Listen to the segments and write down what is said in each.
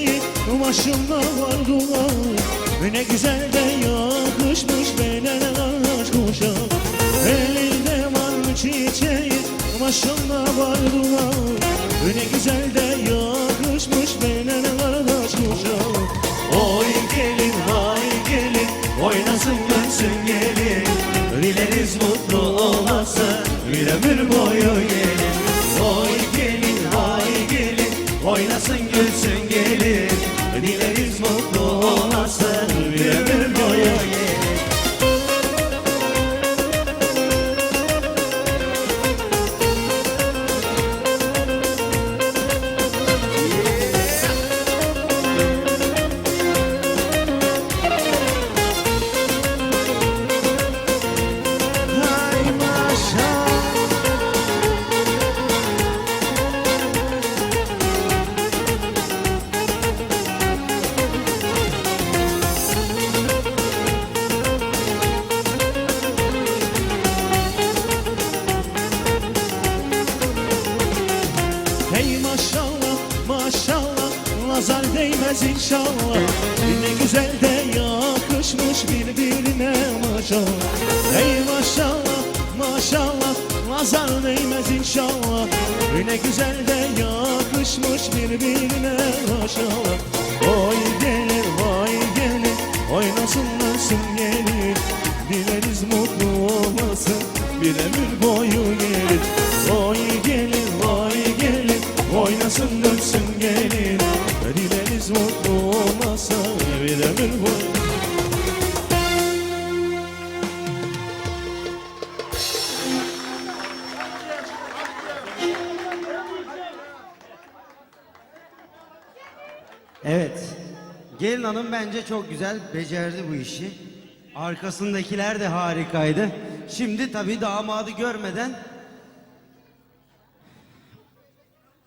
çiçeği başımda var duvar Ne güzel de yakışmış beneler kuşa Elinde var çiçeği? Başımda var duvar Ne güzel de yakışmış beneler kuşa Oy gelin vay gelin. Oynasın dönsün gelin. Dileriz mutlu olasın bir ömür boyu gelin. Oy gelin vay gelin. Oynasın gülsün Nazar değmez inşallah. Ne güzel de yakışmış birbirine maşallah. Hey maşallah maşallah Nazar değmez inşallah. Ne güzel de yakışmış birbirine maşallah. Oy gelir vay gelir Oynasın nasıl gelir. Dileriz mutlu olmasın Bir ömür boyu gelir. Oy gelir vay Oynasın dönsün gelir Dileriz mutlu olmasa Bir ömür boyu Evet. Gelin hanım bence çok güzel becerdi bu işi. Arkasındakiler de harikaydı. Şimdi tabii damadı görmeden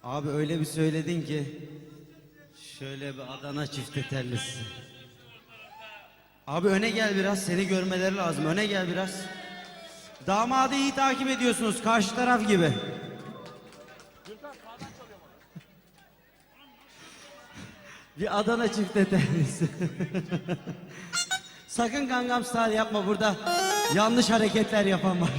Abi öyle bir söyledin ki şöyle bir Adana çifte tellisi. Abi öne gel biraz seni görmeleri lazım. Öne gel biraz. Damadı iyi takip ediyorsunuz karşı taraf gibi. Bir Adana çifte tellisi. Sakın Gangnam Style yapma burada. Yanlış hareketler yapan var.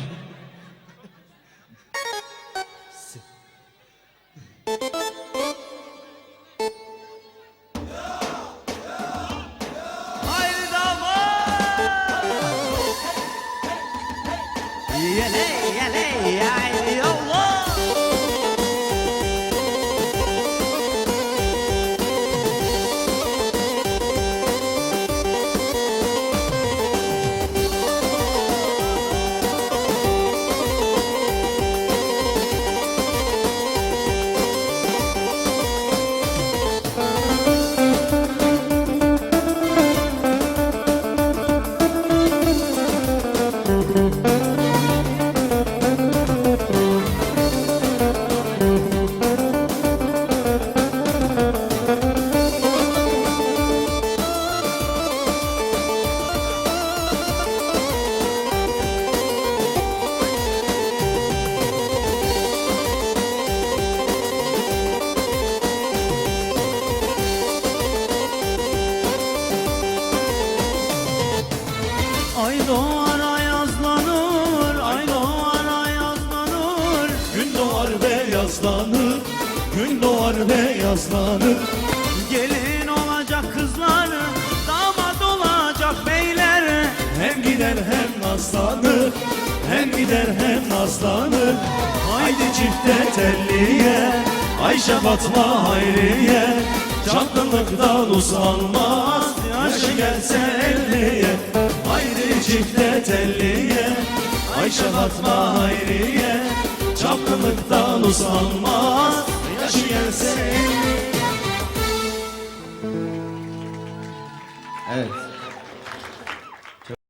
Beyazlanır, gün doğar beyazlanır. Gelin olacak kızlar, damat olacak beyler. Hem gider hem nazlanır, hem gider hem nazlanır Haydi çifte telliye, Ayşe Fatma Hayriye. Çapkınlıktan usanmaz, yaşı gelse elliye. Haydi çifte telliye, Ayşe Fatma Hayriye Çapkınlıktan usanmaz, yaşı elliye Evet.